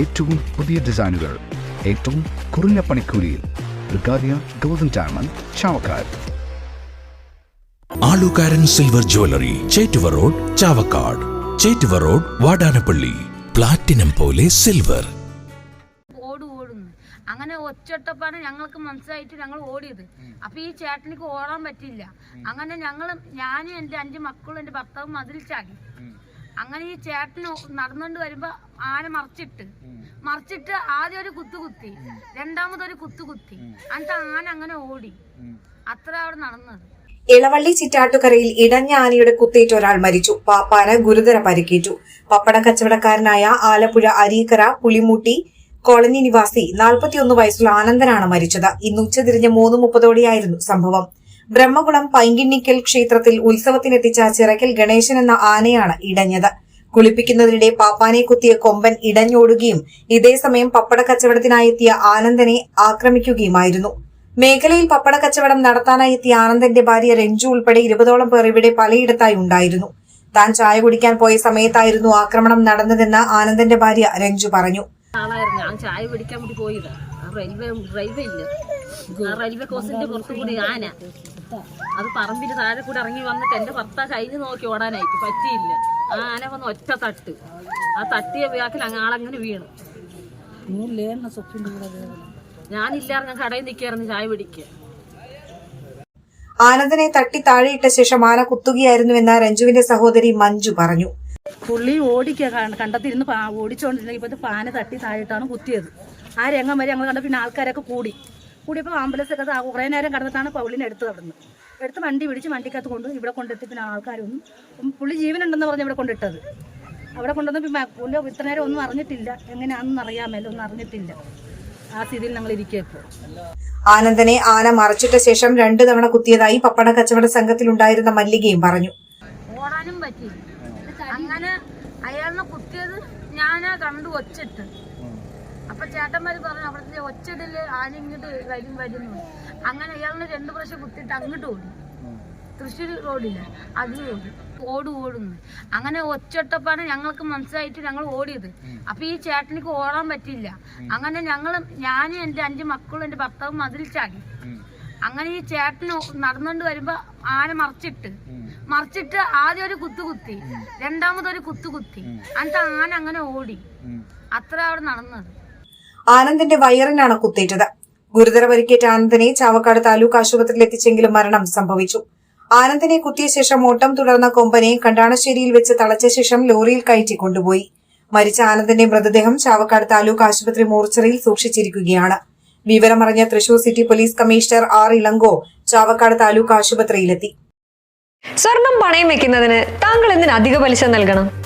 ഏറ്റവും പുതിയ ഡിസൈനുകൾ ഏറ്റവും കുറഞ്ഞ പണിക്കൂലിയിൽ ബ്രിഗാദിയ golden diamond Chavakkad. Alukkaran silver jewellery Chettuva road Chavakkad. Chettuva road Vadanappally. Platinum പോലെ സിൽവർ അങ്ങനെ ഒച്ചൊട്ടപ്പാണ് ഞങ്ങൾക്ക് മനസ്സിലായിട്ട് ഞങ്ങൾ ഓടിയത്. അപ്പൊ ഈ ചേട്ടനിക്ക് ഓടാൻ പറ്റില്ല അങ്ങനെ ഞങ്ങൾ ഞാനും എന്റെ അഞ്ച് മക്കളും എന്റെ ഭർത്താവും മതിൽ ചാടി. അങ്ങനെ ഈ ചേട്ടന് നടന്നുകൊണ്ട് വരുമ്പോ ആന മറിച്ചിട്ട്. മറിച്ചിട്ട് ആദ്യം ഒരു കുത്തു കുത്തി. രണ്ടാമതൊരു കുത്തു കുത്തി. എന്നിട്ട് ആന അങ്ങനെ ഓടി. അത്ര അവിടെ നടന്നത്. ഇളവള്ളി ചിറ്റാട്ടുകരയിൽ ഇടഞ്ഞ ആനയുടെ കുത്തേറ്റ് ഒരാൾ മരിച്ചു. പാപ്പാന ഗുരുതര പരിക്കേറ്റു. പപ്പട കച്ചവടക്കാരനായ ആലപ്പുഴ അരീക്കര പുളിമൂട്ടി കോളനി നിവാസി നാൽപ്പത്തിയൊന്ന് വയസ്സുള്ള ആനന്ദനാണ് മരിച്ചത്. ഇന്ന് ഉച്ചതിരിഞ്ഞ് മൂന്ന് മുപ്പതോടെയായിരുന്നു സംഭവം. ബ്രഹ്മകുളം പൈങ്കിണ്ണിക്കൽ ക്ഷേത്രത്തിൽ ഉത്സവത്തിനെത്തിച്ച ചിറക്കൽ ഗണേശൻ എന്ന ആനയാണ് ഇടഞ്ഞത്. കുളിപ്പിക്കുന്നതിനിടെ പാപ്പാനെ കുത്തിയ കൊമ്പൻ ഇടഞ്ഞോടുകയും ഇതേസമയം പപ്പട കച്ചവടത്തിനായി എത്തിയ ആനന്ദനെ ആക്രമിക്കുകയുമായിരുന്നു. മേഖലയിൽ പപ്പട കച്ചവടം നടത്താനായി എത്തിയ ആനന്ദന്റെ ഭാര്യ രഞ്ജു ഉൾപ്പെടെ ഇരുപതോളം പേർ ഇവിടെ പലയിടത്തായി ഉണ്ടായിരുന്നു. താൻ ചായ കുടിക്കാൻ പോയ സമയത്തായിരുന്നു ആക്രമണം നടന്നതെന്ന് ആനന്ദന്റെ ഭാര്യ രഞ്ജു പറഞ്ഞു. ആളായിരുന്നു. ഞാൻ ചായ പിടിക്കാൻ റെയിൽവേ റെയിൽവേ ഇല്ല. റെയിൽവേ കോസിന്റെ പുറത്തുകൂടി ആന. അത് പറമ്പിന് താഴെ കൂടെ ഇറങ്ങി വന്നിട്ട് എന്റെ ഭർത്താവ് കഴിഞ്ഞ് നോക്കി ഓടാനായിട്ട് പറ്റിയില്ല. ആ ആന വന്ന് ഒറ്റ തട്ട്. ആ തട്ടിയ വ്യാക്കിൽ അങ്ങ് ആളങ്ങനെ വീണു. ഞാനില്ലായിരുന്നു ഞാൻ കടയിൽ നിൽക്കായിരുന്നു ചായ പിടിക്കുക ആനന്ദനെ തട്ടി താഴെയിട്ട ശേഷം ആന കുത്തുകയായിരുന്നുവെന്ന് രഞ്ജുവിന്റെ സഹോദരി മഞ്ജു പറഞ്ഞു. പുള്ളി ഓടിക്കുക കണ്ടത്തിരുന്ന് ഓടിച്ചോണ്ടിരുന്ന ഇപ്പോഴത്തെ പാന തട്ടി താഴെട്ടാണ് കുത്തിയത്. ആ രംഗം വരെ ഞങ്ങൾ കണ്ട പിന്നെ ആൾക്കാരൊക്കെ കൂടി. കൂടിയപ്പോൾ ആംബുലൻസ് ഒക്കെ കുറേ നേരം കടന്നിട്ടാണ് പൗളിനെ എടുത്തത് അവിടുന്ന് എടുത്ത് വണ്ടി പിടിച്ച് വണ്ടിക്കകത്ത് കൊണ്ട് ഇവിടെ കൊണ്ടെത്തി പിന്നെ ആൾക്കാരൊന്നും പുള്ളി ജീവനുണ്ടെന്ന് പറഞ്ഞ് ഇവിടെ കൊണ്ടിട്ടത്. അവിടെ കൊണ്ടുവന്ന് പിന്നെ പുള്ളി ഇത്ര നേരം ഒന്നും അറിഞ്ഞിട്ടില്ല. എങ്ങനെയാണെന്ന് അറിയാമല്ലോ ഒന്നും അറിഞ്ഞിട്ടില്ല. ആ സ്ഥിതിയിൽ ഞങ്ങൾ ഇരിക്കുക ഇപ്പോൾ ആനന്ദനെ ആന മറച്ചിട്ട ശേഷം രണ്ടു തവണ കുത്തിയതായി പപ്പട കച്ചവട സംഘത്തിൽ ഉണ്ടായിരുന്ന മല്ലികയും പറഞ്ഞു. ഓടാനും പറ്റി. അങ്ങനെ അയാളിനെ കുത്തിയത് ഞാനാ കണ്ടു ഒച്ചിട്ട് അപ്പൊ ചേട്ടന്മാര് പറഞ്ഞു അവിടുത്തെ ഒച്ചിടൽ ആനിങ്ങോട്ട് വരും വരുന്നു. അങ്ങനെ അയാളിനെ രണ്ടു പ്രാവശ്യം കുത്തിയിട്ട് അങ്ങോട്ട് ഓടി. തൃശ്ശൂർ റോഡില്ല അതിൽ ഓടി. ഓട് ഓടുന്നു. അങ്ങനെ ഒച്ചൊട്ടപ്പാണ് ഞങ്ങൾക്ക് മനസ്സിലായിട്ട് ഞങ്ങൾ ഓടിയത്. അപ്പൊ ഈ ചേട്ടനിക്ക് ഓടാൻ പറ്റില്ല അങ്ങനെ ഞങ്ങൾ ഞാനും എന്റെ അഞ്ച് മക്കളും എന്റെ ഭർത്താവും മതിൽ ചാടി. അങ്ങനെ ഈ ചേട്ടന് നടന്നുകൊണ്ട് വരുമ്പോ ആന മറിച്ചിട്ട് മറിച്ചിട്ട് ആദ്യം ഒരു കുത്തു കുത്തി രണ്ടാമതൊരു കുത്തു കുത്തി. എന്നിട്ട് ആന അങ്ങനെ ഓടി. അത്ര അവിടെ നടന്നത്. ആനന്ദിന്റെ വയറിനാണ് കുത്തേറ്റത്. ഗുരുതര പരിക്കേറ്റ ആനന്ദിനെ ചാവക്കാട് താലൂക്ക് ആശുപത്രിയിൽ എത്തിച്ചെങ്കിലും മരണം സംഭവിച്ചു. ആനന്ദിനെ കുത്തിയ ശേഷം ഓട്ടം തുടർന്ന കൊമ്പനെ കണ്ടാണശ്ശേരിയിൽ വെച്ച് തളച്ച ശേഷം ലോറിയിൽ കയറ്റി കൊണ്ടുപോയി. മരിച്ച ആനന്ദിന്റെ മൃതദേഹം ചാവക്കാട് താലൂക്ക് ആശുപത്രി മോർച്ചറിയിൽ സൂക്ഷിച്ചിരിക്കുകയാണ്. വിവരമറിഞ്ഞ Thrissur city police commissioner R Ilango Chavakkad taluk ആശുപത്രിയിലെത്തി. സ്വർണം പണയം വെക്കുന്നതിന് താങ്കൾ എന്തിന് അധിക പലിശ നൽകണം?